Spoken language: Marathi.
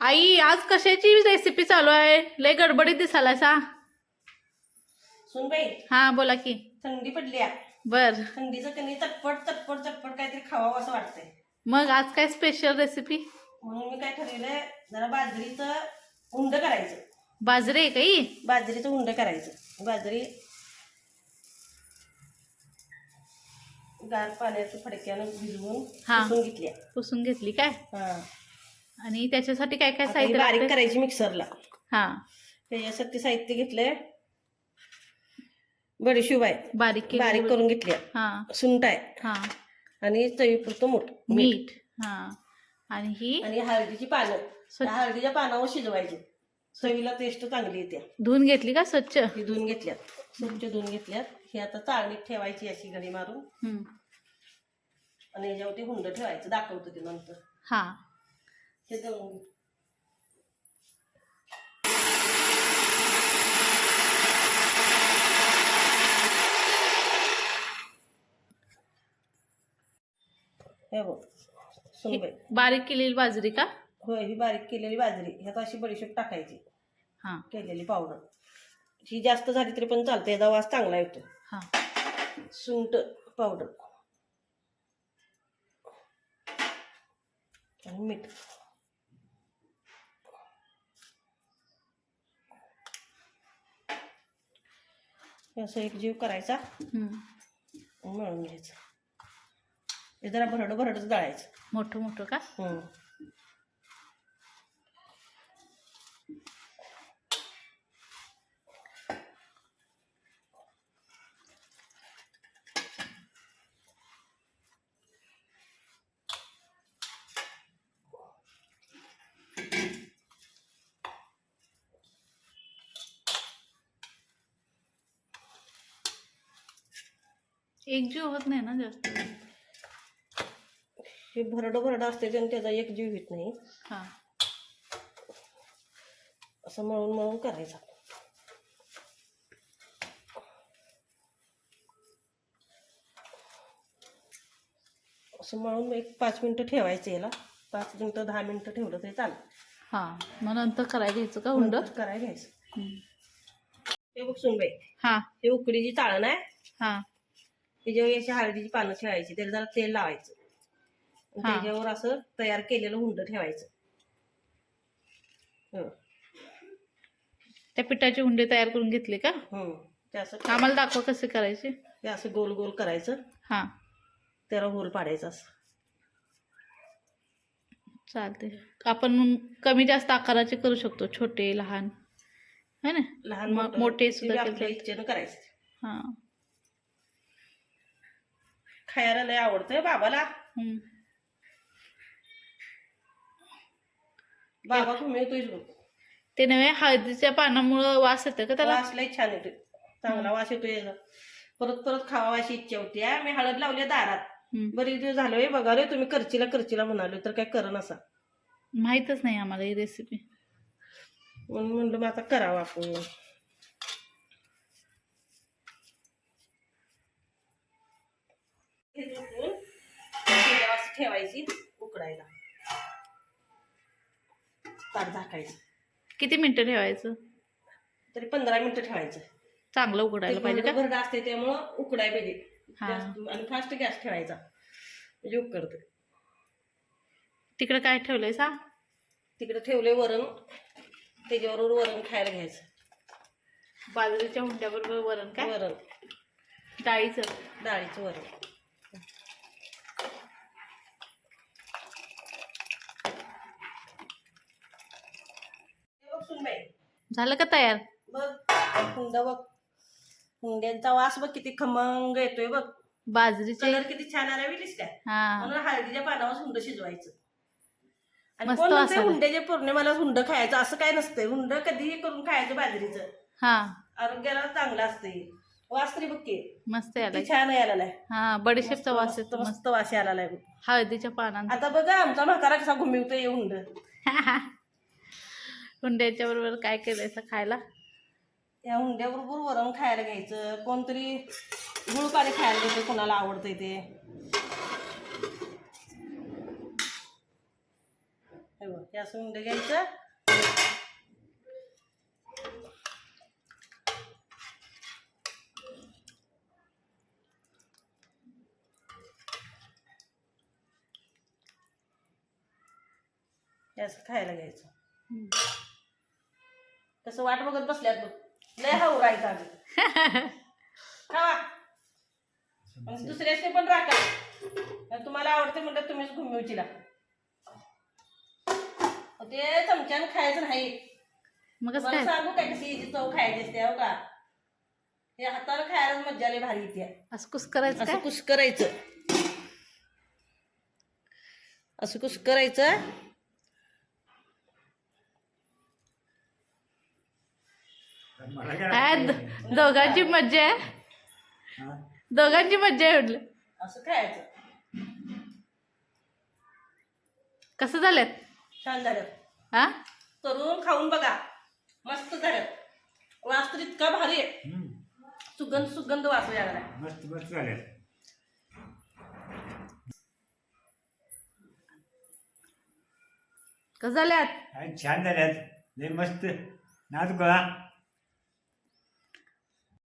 आई आज कशाची रेसिपी चालू आहे? लय गडबडीत दिसायला सा. सुन बाई हा बोला की. थंडी पडली आहे. बर. थंडीचं कणी चटपट चटपट चटपट काहीतरी खावावं असं वाटतंय. मग आज काय स्पेशल रेसिपी म्हणून मी काय ठरवलंय जरा बाजरीचं उंड करायचं. बाजरी आहे काही? बाजरीचं उंड करायचं. बाजरी गार पाण्याचं फडक्यानं भिजवून हा. पुसून घेतली. पुसून घेतली काय? हा. आणि त्याच्यासाठी काय काय साहित्य बारीक लागतंय? करायची मिक्सरला. हा. त्याच्यासाठी साहित्य घेतलंय. बडीशूप आहे बारीक केलेली बारीक करून घेतली. हा. सुंठ आहे. हा. आणि चवीपुरतं मीठ. मीठ. हा. आणि ही? आणि हळदीची पानं. स्वच्छ. हळदीच्या पानावर शिजवायची. चवीला टेस्ट चांगली येते. धुवून घेतली का स्वच्छ? ही धुवून घेतल्यात. स्वच्छ धुवून घेतल्यात. ही आता चाळणीत ठेवायची अशी घडी मारून. हम्म. आणि याच्यावरती हुंड ठेवायचं. दाखवतो ते नंतर. हा. हे दळून घे. हे बघ सुनबाई बारीक केलेली बाजरी का? होय ही बारीक केलेली बाजरी. ह्यात अशी बडीशेप टाकायची. हा. केलेली पावडर. ही जास्त झाली तरी पण चालते याचा वास चांगला येतो. हा. सुंट पावडर. आणि मीठ. असं एक जीव करायचा. मळून घ्यायचं. हे जरा भरड भरडच दळायचं. मोठं मोठं का? हम्म. एकजीव होत नाही ना जास्त. हे भरड भरड असते त्याने त्याचा एक जीव होत नाही. हा. असं मळून मळून करायचं. असं मळून एक पाच मिनटं ठेवायचं याला. पाच मिनटं दहा मिनटं ठेवलं तरी चालेल. हा. मग नंतर करायला घ्यायचं का हुंड? नंतर करायला घ्यायचं. हम्म. हे बघ सुनबाई. हा. हे उकडीची चाळण आहे. हा. त्याच्यावर अशी हळदीची पानं ठेवायची त्याला जरा तेल लावायचं. हा. त्याच्यावर असं तयार केलेलं हुंड ठेवायचं. हं, त्या पिठाचे हुंडे तयार करून घेतले का? हं. ते असं आम्हाला दाखवा कसे करायचे. ते असं गोल गोल करायचं. हा. त्याला होल पाडायचा असं. चालते आपण कमी जास्त आकाराचे करू शकतो छोटे लहान. है ना? लहान मोठं. सुद्धा आपल्या केले. इच्छेनं करायचं. हा. खायला लय आवडतंय बाबाला. हम्म. बाबा घुमिवतोयच बघ ते नव्हे हळदीच्या पानामुळं वास येतं का त्याला? वास लय छान येतोय. चांगला वास येतोय याचा. परत परत खावा अशी इच्छा होती हा, मी हळद लावली दारात. हम्म. बरीच दिवस झालं हे बघा रे तुम्ही करचीला करचीला म्हणाले तर काय कर नसा माहीतच नाही आम्हाला ही रेसिपी म्हणून म्हणलं मग आता करावं आपण. ठेवायची उकडायला. ताट झाकायचं किती मिनिटं ठेवायचं? तरी पंधरा मिनिटं ठेवायचं. चांगलं उघडायला पाहिजे का? असते त्यामुळं उकडाय पाहिजे. आणि फास्ट गॅस ठेवायचा. म्हणजे उकडतं तिकडे काय ठेवलंय सा तिकडे ठेवले वरण. त्याच्याबरोबर वरण खायला घ्यायचं. बाजरीच्या हुंड्याबरोबर वरण काय? वरण. डाळीचं. डाळीचं वरण हे बघ सुनबाई, झालं का तयार? बघ हुंडा बघ. हुंड्यांचा वास बघ किती खमंग येतोय बघ. बाजरीचे. कलर किती छान आला विलीस काय हा. म्हणून हळदीच्या पानावर हुंड शिजवायचं. आणि मस्त कोण म्हणतंय वासाला. हुंड्याच्या पौर्णिमाला हुंड खायचं? असं काय नसतंय. हुंड कधीही करून खायचं बाजरीचं. हा. आरोग्याला चांगलं असते वास तरी बघ की. मस्त किती छान यायला नाही हा बडीशेपचा वास मस्त येतो मस्त मस्त. वास यायला नाही हळदीच्या पानांचा. आता बघा आमचा म्हातारा कसा घुमिवतो ये हुंड. हुंड्याच्या बरोबर काय केलंय खायला? या हुंड्याबरोबर वरण खायला घ्यायचं. कोणतरी गुळ पाणी खायला घ्यायचं कोणाला आवडतंय ते. हे बघ हे असं उंडे घ्यायचं. हे असं खायला घ्यायचं. तसं वाट बघत बसल्यात बघ. लय हाऊ राहायचं आम्ही. खावा. दुसऱ्याचे पण राखा तुम्हाला आवडते म्हणतात तुम्हीच घुमिवचीला ते चमच्यानं खायचं नाही. मग सांगू काय कशी याची चव खायची असते हो का? हे हातानं खायला मज्जा लय भारी येते. असं कुस करायचं असं कुस करायचं. असं कुस करायचं. दोघांची मज्जा आहे. हा? दोघांची मज्जा आहे म्हटलं. असं खायचं. कसं झाल्यात छान झालं. हा? करून खाऊन बघा. मस्त झालं. वास तर इतका भारी आहे. सुगंध सुगंध वास यायला मस्त मस्त झाले. कसं झाल्यात छान झाल्यात लय मस्त. नाच गोळा